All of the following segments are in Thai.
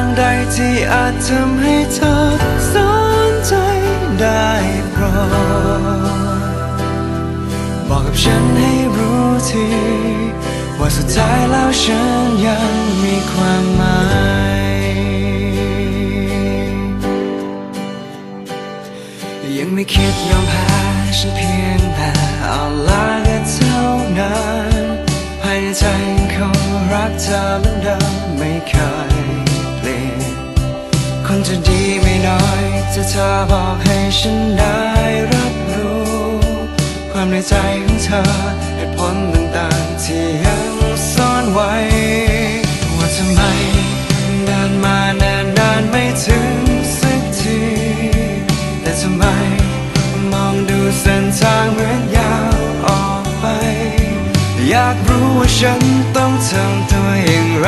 ง ใดที่อาจทำให้เธอสนใจได้โปรดบอกกับฉันให้รู้ที ว่าสุดท้ายแล้วฉันยังมีความหมาย จะเธอบอกให้ฉันได้รับรู้ ความในใจของเธอเหตุผลต่างๆ ที่ยังซ่อนไว้ ว่าทำไมเดินมานานนานไม่ถึงสักที แต่ทำไมมองดูเส้นทางเหมือนยาวออกไป อยากรู้ว่าฉันต้องทำตัวอย่างไร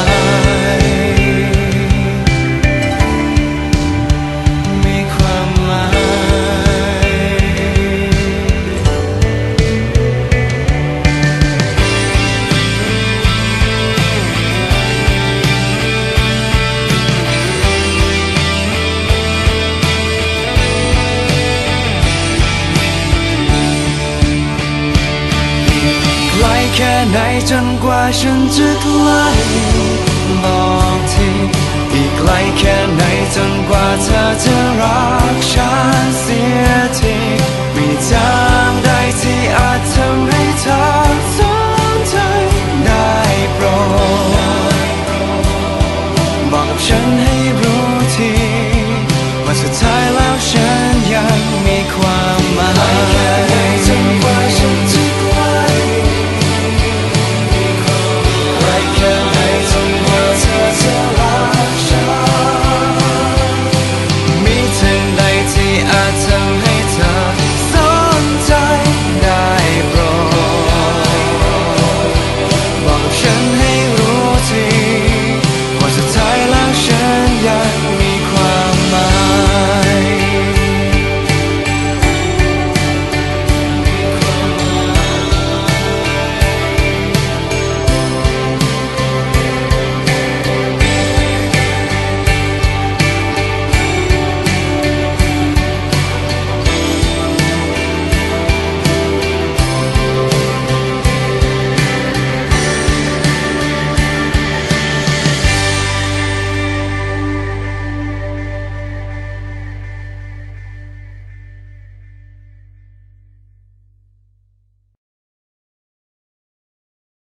ย ค่ไหนจนกว่าฉันจะไกลบอกทีอีกไกลแค่ไหนจนกว่าเธอจะ